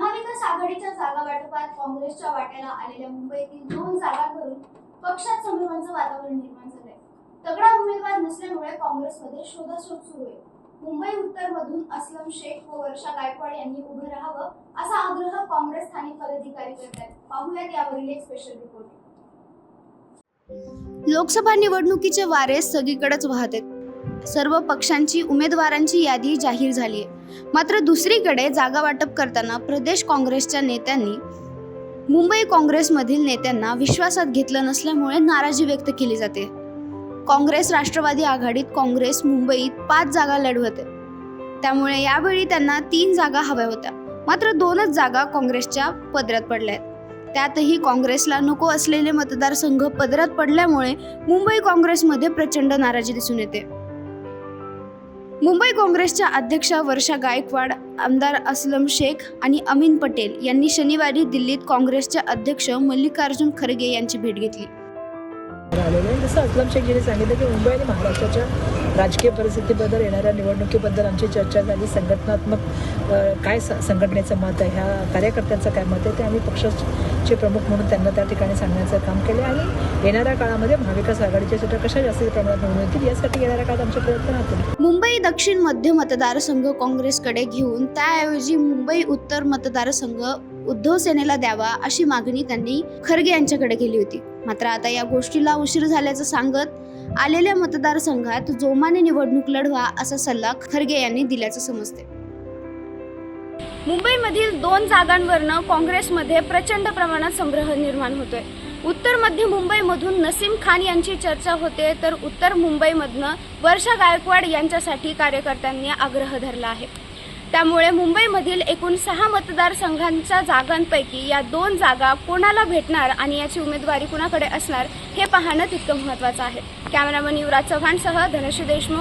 महाविकास आघाडीच्या जागा वाटपात काँग्रेसच्या वाट्याला आलेल्या मुंबईतील दोन जागांवरून पक्षात संभ्रमांचं वातावरण निर्माण झालंय. तगडा उमेदवार नसल्यामुळे काँग्रेसमध्ये शोधाशोध सुरू आहे. मुंबई उत्तर मधून असलम शेख व वर्षा गायकवाड यांनी उभं राहावं असा आग्रह काँग्रेस स्थानिक पदाधिकारी करत आहेत पाहूयात यावरील एक स्पेशल रिपोर्ट लोकसभा निवडणुकीचे वारे सगळीकडेच वाहत आहेत. सर्व पक्षांची उमेदवारांची यादी जाहीर झाली आहे मात्र दुसरीकडे जागा वाटप करताना प्रदेश काँग्रेसच्या नेत्यांनी मुंबई काँग्रेसमधील नेत्यांना विश्वासात घेतलं नसल्यामुळे नाराजी व्यक्त केली जाते. काँग्रेस राष्ट्रवादी आघाडीत काँग्रेस मुंबईत पाच जागा लढवते. त्यामुळे यावेळी त्यांना तीन जागा हव्या होत्या. मात्र दोनच जागा काँग्रेसच्या पदरात पडल्या आहेत त्यातही काँग्रेसला नको असलेले मतदारसंघ पदरात पडल्यामुळे मुंबई काँग्रेसमध्ये प्रचंड नाराजी दिसून येते. मुंबई काँग्रेसच्या अध्यक्षा वर्षा गायकवाड आमदार असलम शेख आणि अमीन पटेल यांनी शनिवारी दिल्लीत काँग्रेसचे अध्यक्ष मल्लिकार्जुन खरगे यांची भेट घेतली. जसं असलम शेखजीने सांगितलं की मुंबई आणि महाराष्ट्राच्या राजकीय परिस्थितीबद्दल येणाऱ्या निवडणुकीबद्दल आमची चर्चा झाली. संघटनात्मक काय संघटनेचं मत आहे ह्या कार्यकर्त्यांचं काय मत आहे ते आम्ही पक्षाचे प्रमुख म्हणून त्यांना त्या ठिकाणी सांगण्याचं काम केले आणि येणाऱ्या काळामध्ये महाविकास आघाडीच्या सीटा कशा जास्त प्रमाणात निवडून येतील यासाठी येणाऱ्या काळात आमचे प्रयत्न राहतील. मुंबई दक्षिण मध्य मतदारसंघ काँग्रेसकडे घेऊन त्याऐवजी मुंबई उत्तर मतदारसंघ उद्धव सेनेला द्यावा अशी मागणी त्यांनी खरगे यांच्याकडे केली होती. मात्र आता या गोष्टीला उशीर झाल्याचं सांगत आलेल्या मतदारसंघात जोमाने निवडणूक लढवा असा सल्ला खरगे यांनी दिल्याचं समजते मुंबईमधील दोन जागांवरनं काँग्रेसमध्ये प्रचंड प्रमाणात संग्रह निर्माण होतोय. उत्तर मध्य मुंबईमधून नसीम खान यांची चर्चा होते तर उत्तर मुंबईमधनं वर्षा गायकवाड यांच्यासाठी कार्यकर्त्यांनी आग्रह धरला आहे. त्यामुळे मुंबईमधील एकूण सहा मतदारसंघांच्या जागांपैकी या दोन जागा कोणाला भेटणार आणि याची उमेदवारी कुणाकडे असणार हे पाहणं तितकं महत्त्वाचं आहे. कॅमेरामन युवराज चव्हाणसह धनश्री देशमुख